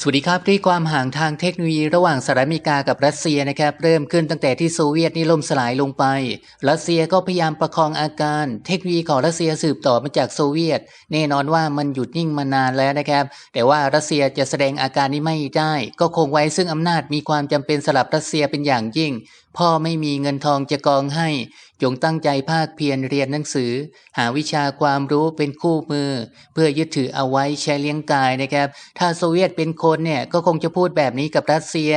สวัสดีครับด้วยความห่างทางเทคโนโลยีระหว่างสหรัฐอเมริกากับรัสเซียนะครับ เริ่มขึ้นตั้งแต่ที่โซเวียตนี่ล่มสลายลงไป รัสเซียก็พยายามประคองอาการ เทคโนโลยีของรัสเซียสืบต่อมาจากโซเวียต แน่นอนว่ามันหยุดนิ่งมานานแล้วนะครับ แต่ว่ารัสเซียจะแสดงอาการนี้ไม่ได้ ก็คงไว้ซึ่งอำนาจมีความจำเป็นสำหรับรัสเซียเป็นอย่างยิ่ง พ่อไม่มีเงินทองจะกองให้ จงตั้งใจภาคเพียรเรียนหนังสือ หาวิชาความรู้เป็นคู่มือ เพื่อยึดถือเอาไว้ใช้เลี้ยงกายนะครับ ถ้าโซเวียตเป็นคนเนี่ยก็คงจะพูดแบบนี้กับรัสเซีย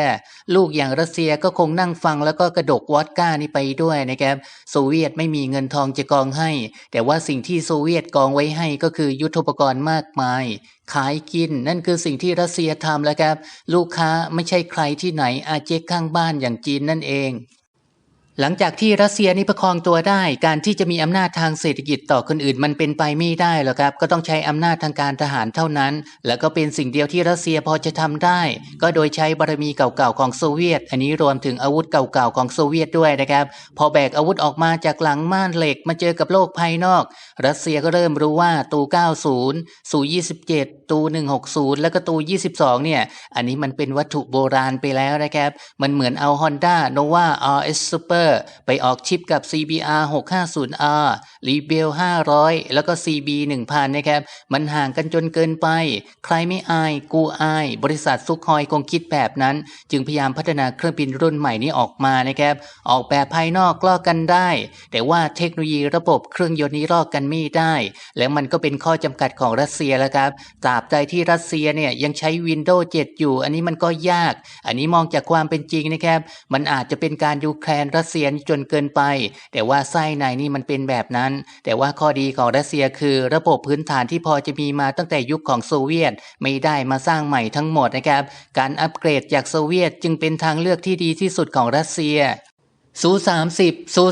ลูกอย่างรัสเซียก็คงนั่งฟังแล้วก็กระดกวอดก้านี่ไปด้วยนะครับ โซเวียตไม่มีเงินทองจะกองให้ แต่ว่าสิ่งที่โซเวียตกองไว้ให้ก็คือยุทธปกรณ์มากมายขายกินนั่นคือสิ่งที่รัสเซียทำแล้วครับ ลูกค้าไม่ใช่ใครที่ไหนอาเจกข้างบ้านอย่างจีนนั่นเอง หลังจากที่รัสเซียนี่ประคองตัวได้ การที่จะมีอำนาจทางเศรษฐกิจต่อคนอื่นมันเป็นไปไม่ได้หรอกครับ ก็ต้องใช้อำนาจทางการทหารเท่านั้น แล้วก็เป็นสิ่งเดียวที่รัสเซียพอจะทำได้ ก็โดยใช้บารมีเก่าๆของโซเวียต อันนี้รวมถึงอาวุธเก่าๆของโซเวียตด้วยนะครับ พอแบกอาวุธออกมาจากหลังม่านเหล็กมาเจอกับโลกภายนอก รัสเซียก็เริ่มรู้ว่าตู 90 สู 27 ตู 160 แล้วก็ตู 22 เนี่ย อันนี้มันเป็นวัตถุโบราณไปแล้วนะครับ มันเหมือนเอา Honda Nova RS Super ไปออกชิปกับ CBR 650R Rebel 500 แล้วก็ CB 1000 นะครับ มันห่างกันจนเกินไป ใครไม่อาย กูอาย บริษัทซุกคอยคงคิดแบบนั้น จึงพยายามพัฒนาเครื่องบินรุ่นใหม่นี้ออกมานะครับ ออกแบบภายนอกลอกกันได้ แต่ว่าเทคโนโลยีระบบเครื่องยนต์นี้ลอกกันไม่ได้ และมันก็เป็นข้อจำกัดของรัสเซียแล้วครับตราบใดที่รัสเซียเนี่ยยังใช้ Windows 7 อยู่ อันนี้มันก็ยาก อันนี้มองจากความเป็นจริงนะครับ มันอาจจะเป็นการยูเครนรัสเซียจนเกินไป แต่ว่าไส้ในนี่มันเป็นแบบนั้น แต่ว่าข้อดีของรัสเซียคือ ระบบพื้นฐานที่พอจะมีมาตั้งแต่ยุคของโซเวียต ไม่ได้มาสร้างใหม่ทั้งหมดนะครับ การอัปเกรดจากโซเวียตจึงเป็นทางเลือกที่ดีที่สุดของรัสเซีย ซู30ซู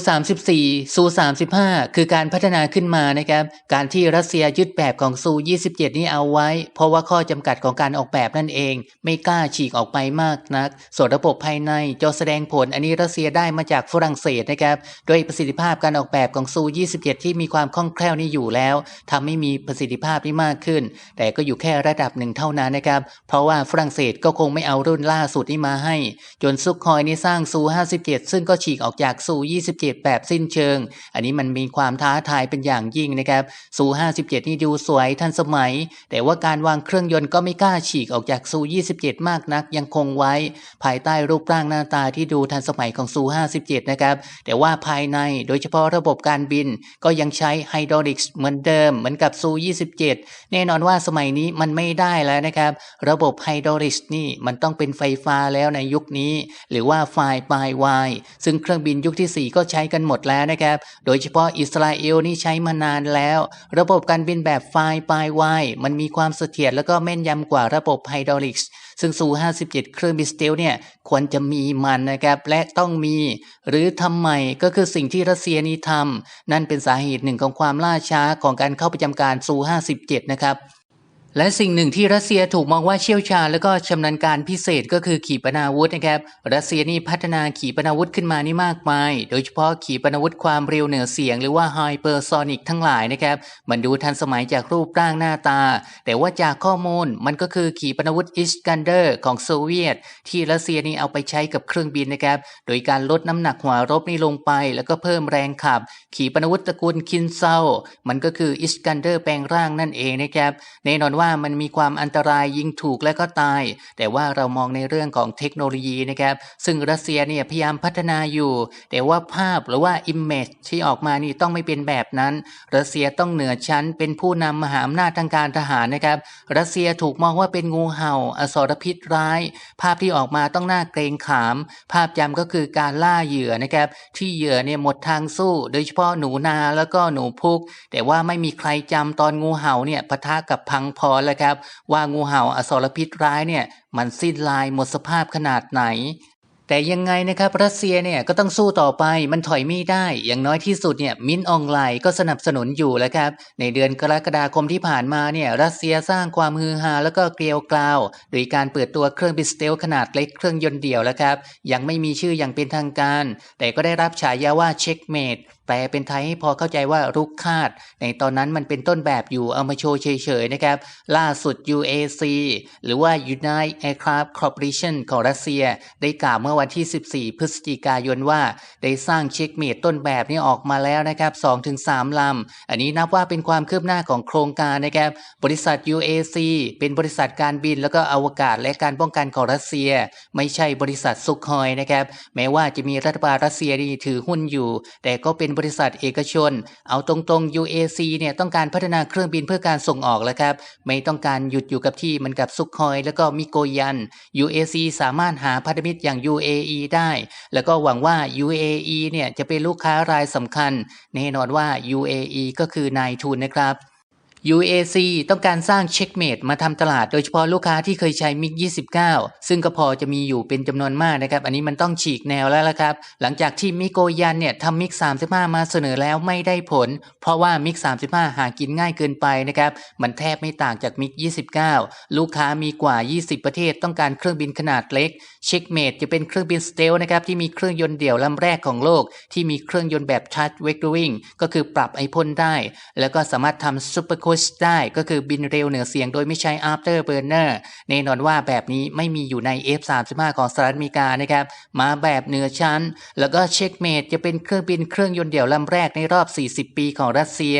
34ซู35 คือการพัฒนาขึ้นมานะครับ การที่รัสเซียยึดแบบของซู27 นี้เอาไว้ เพราะว่าข้อจำกัดของการออกแบบนั่นเอง ไม่กล้าฉีกออกไปมากนัก ส่วนระบบภายในจอแสดงผลอันนี้รัสเซียได้มาจากฝรั่งเศสนะครับ โดยประสิทธิภาพการออกแบบของซู27 ที่มีความคล่องแคล่วนี้อยู่แล้วทำให้มีประสิทธิภาพที่มากขึ้น แต่ก็อยู่แค่ระดับหนึ่งเท่านั้นนะครับ เพราะว่าฝรั่งเศสก็คงไม่เอารุ่นล่าสุดนี้มาให้ จนซุกคอยนี่สร้างซู57 ซึ่งก็ฉีกออกจากซู27 แบบสิ้นเชิง อันนี้มันมีความท้าทายเป็นอย่างยิ่งนะครับซู57 นี่ดูสวยทันสมัย แต่ว่าการวางเครื่องยนต์ก็ไม่กล้าฉีกออกจากซู27 มากนัก ยังคงไว้ ภายใต้รูปร่างหน้าตาที่ดูทันสมัยของซู57 นะครับ แต่ว่าภายในโดยเฉพาะระบบการบินก็ยังใช้ไฮดรอลิกส์เหมือนเดิม เหมือนกับซู27 แน่นอนว่าสมัยนี้มันไม่ได้แล้วนะครับ ระบบไฮดรอลิกส์นี่มันต้องเป็นไฟฟ้าแล้วในยุคนี้ หรือว่าไฟปลายวายซึ่งเครื่องบินยุคที่ 4 ก็ใช้กันหมดแล้วนะครับ โดยเฉพาะอิสราเอลนี่ใช้มานานแล้ว ระบบการบินแบบไฟปลายวายมันมีความเสถียรแล้วก็แม่นยำกว่าระบบไฮดรอลิกส์ซึ่งซู57 เครื่องบินสเตลเนี่ยควรจะมีมันนะครับและต้องมี หรือทำไมก็คือสิ่งที่รัสเซียนี้ทำนั่นเป็นสาเหตุหนึ่งของความล่าช้าของการเข้าประจำการซู57นะครับ และสิ่งหนึ่งที่รัสเซียถูกมองว่าเชี่ยวชาญแล้วก็ชำนาญการพิเศษก็คือขีปนาวุธนะครับ รัสเซียนี่พัฒนาขีปนาวุธขึ้นมานี่มากมาย โดยเฉพาะขีปนาวุธความเร็วเหนือเสียง หรือว่าไฮเปอร์ซอนิกทั้งหลายนะครับ มันดูทันสมัยจากรูปร่างหน้าตา แต่ว่าจากข้อมูลมันก็คือขีปนาวุธอิสกันเดอร์ของโซเวียต ที่รัสเซียนี่เอาไปใช้กับเครื่องบินนะครับ โดยการลดน้ำหนักหัวรบนี่ลงไป แล้วก็เพิ่มแรงขับ ขีปนาวุธตระกูลคินเซา มันก็คืออิสกันเดอร์แปลงร่างนั่นเองนะครับ แน่นอนว่ามันมีความอันตรายยิงถูกและก็ตาย แต่ว่าเรามองในเรื่องของเทคโนโลยีนะครับ ซึ่งรัสเซียเนี่ยพยายามพัฒนาอยู่ แต่ว่าภาพหรือว่า Image ที่ออกมานี่ต้องไม่เป็นแบบนั้น รัสเซียต้องเหนือชั้น เป็นผู้นำมหาอำนาจทางการทหารนะครับ รัสเซียถูกมองว่าเป็นงูเห่า อสรพิษร้าย ภาพที่ออกมาต้องน่าเกรงขาม ภาพจำก็คือการล่าเหยื่อนะครับ ที่เหยื่อเนี่ยหมดทางสู้ โดยเฉพาะหนูนาแล้วก็หนูพุก แต่ว่าไม่มีใครจำตอนงูเห่าเนี่ยปะทะกับพังพรแล้วครับ ว่างูเห่าอสรพิษร้ายเนี่ยมันสิ้นลายหมดสภาพขนาดไหน แต่ยังไงนะครับรัสเซียเนี่ยก็ต้องสู้ต่อไปมันถอยไม่ได้ อย่างน้อยที่สุดเนี่ยมินออนไลน์ก็สนับสนุนอยู่แล้วครับ ในเดือนกรกฎาคมที่ผ่านมาเนี่ยรัสเซียสร้างความฮือฮาแล้วก็เกลียวกราวโดยการเปิดตัวเครื่องบินสเตลขนาดเล็กเครื่องยนต์เดี่ยวแล้วครับ ยังไม่มีชื่ออย่างเป็นทางการ แต่ก็ได้รับฉายาว่าเช็คเมด แปลเป็นไทยให้พอเข้าใจว่ารุกคาด ในตอนนั้นมันเป็นต้นแบบอยู่เอามาโชว์เฉยๆนะครับ ล่าสุด UAC หรือว่า United Aircraft Corporation ของรัสเซีย ได้กล่าวเมื่อวันที่ 14 พฤศจิกายนว่า ได้สร้างเช็คเมดต้นแบบนี้ออกมาแล้วนะครับ 2-3 ลำ อันนี้นับว่าเป็นความคืบหน้าของโครงการนะครับ บริษัท UAC เป็นบริษัทการบินแล้วก็อวกาศและการป้องกันของรัสเซีย ไม่ใช่บริษัทซุกคอยนะครับ แม้ว่าจะมีรัฐบาลรัสเซียนี่ถือหุ้นอยู่ แต่ก็เป็นบริษัทเอกชน เอาตรงๆ UAC เนี่ยต้องการพัฒนาเครื่องบินเพื่อการส่งออกแล้วครับ ไม่ต้องการหยุดอยู่กับที่เหมันกับซุกคอย แล้วก็มิโกยัน UAC สามารถหาพันธมิตรอย่าง UAE ได้ แล้วก็หวังว่า UAE เนี่ยจะเป็นลูกค้ารายสำคัญ แน่นอนว่า UAE ก็คือนายทุนนะครับ UAC ต้องการสร้างเช็คเมดมาทำตลาดโดยเฉพาะลูกค้าที่เคยใช้มิก29 ซึ่งก็พอจะมีอยู่เป็นจำนวนมากนะครับ อันนี้มันต้องฉีกแนวแล้วละครับ หลังจากที่มิโกยันเนี่ยทำมิก35 มาเสนอแล้วไม่ได้ผล เพราะว่ามิก35 หากินง่ายเกินไปนะครับ มันแทบไม่ต่างจากมิก29 ลูกค้ามีกว่า 20 ประเทศต้องการเครื่องบินขนาดเล็ก เช็คเมดจะเป็นเครื่องบินสเตลนะครับที่มีเครื่องยนต์เดี่ยวลำแรกของโลก ที่มีเครื่องยนต์แบบชาร์จเวกเตอร์วิงก็คือปรับไอพ่นได้ แล้วก็สามารถทำซูเปอร์โคชได้ก็คือบินเร็วเหนือเสียงโดยไม่ใช้ after burner แน่นอนว่าแบบนี้ไม่มีอยู่ใน F35 ของสหรัฐอเมริกานะครับ มาแบบเหนือชั้น แล้วก็เช็คเมดจะเป็นเครื่องบินเครื่องยนต์เดี่ยวลำแรกในรอบ 40 ปีของรัสเซีย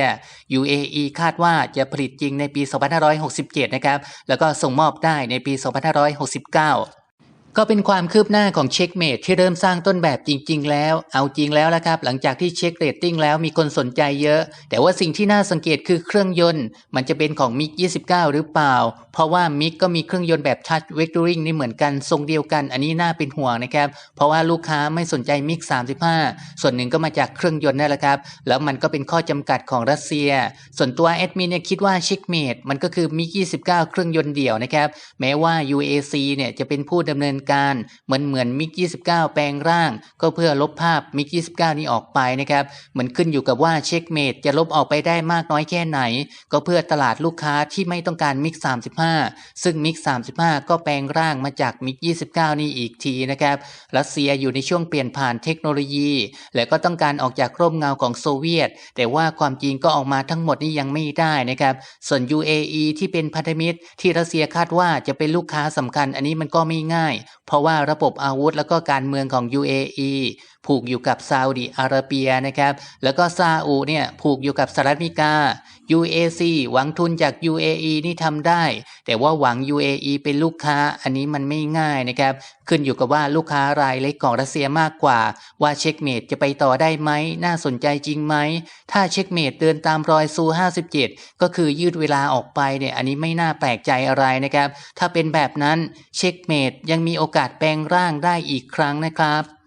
UAE คาดว่าจะผลิตจริงในปี 2567 นะครับ แล้วก็ส่งมอบได้ในปี 2569 ก็เป็นความคืบหน้าของเช็คเมดที่เริ่มสร้างต้นแบบจริง ๆ แล้ว เอาจริงแล้วละครับ หลังจากที่เช็คเรตติ้งแล้วมีคนสนใจเยอะ แต่ว่าสิ่งที่น่าสังเกตคือเครื่องยนต์ มันจะเป็นของมิก29 หรือเปล่า เพราะว่ามิกก็มีเครื่องยนต์แบบทัชเวกตอริงนี่เหมือนกันทรงเดียวกัน อันนี้น่าเป็นห่วงนะครับ เพราะว่าลูกค้าไม่สนใจมิก35 ส่วนหนึ่งก็มาจากเครื่องยนต์นั่นแหละครับ แล้วมันก็เป็นข้อจำกัดของรัสเซีย ส่วนตัวแอดมินเนี่ยคิดว่าเช็คเมดมันก็คือมิก29 เครื่องยนต์เดี่ยวนะครับ แม้ว่า UAC เนี่ยจะเป็นผู้ดำเนินการเหมือนเหมือนมิก29 แปลงร่าง ก็เพื่อลบภาพมิก29 นี้ออกไปนะครับเหมือนขึ้นอยู่กับว่าเช็คเมดจะลบออกไปได้มากน้อยแค่ไหน ก็เพื่อตลาดลูกค้าที่ไม่ต้องการมิก35 ซึ่งมิก35 ก็แปลงร่างมาจากมิก29 นี่อีกทีนะครับรัสเซียอยู่ในช่วงเปลี่ยนผ่านเทคโนโลยี และก็ต้องการออกจากร่มเงาของโซเวียต แต่ว่าความจริงก็ออกมาทั้งหมดนี่ยังไม่ได้นะครับส่วน UAE ที่เป็นพันธมิตรที่รัสเซียคาดว่าจะเป็นลูกค้าสำคัญ อันนี้มันก็ไม่ง่ายเพราะว่าระบบอาวุธแล้วก็การเมืองของ UAE ผูกอยู่กับซาอุดีอาระเบียนะครับ แล้วก็ซาอุเนี่ยผูกอยู่กับสหรัฐอเมริกา UAC หวังทุนจาก UAE นี่ทำได้ แต่ว่าหวัง UAE เป็นลูกค้าอันนี้มันไม่ง่ายนะครับ ขึ้นอยู่กับว่าลูกค้ารายเล็กของรัสเซียมากกว่า ว่าเช็คเมดจะไปต่อได้ไหม น่าสนใจจริงไหม ถ้าเช็คเมดเดินตามรอยซู 57 ก็คือยืดเวลาออกไปเนี่ยอันนี้ไม่น่าแปลกใจอะไรนะครับ ถ้าเป็นแบบนั้นเช็คเมดยังมีโอกาสแปลงร่างได้อีกครั้งนะครับ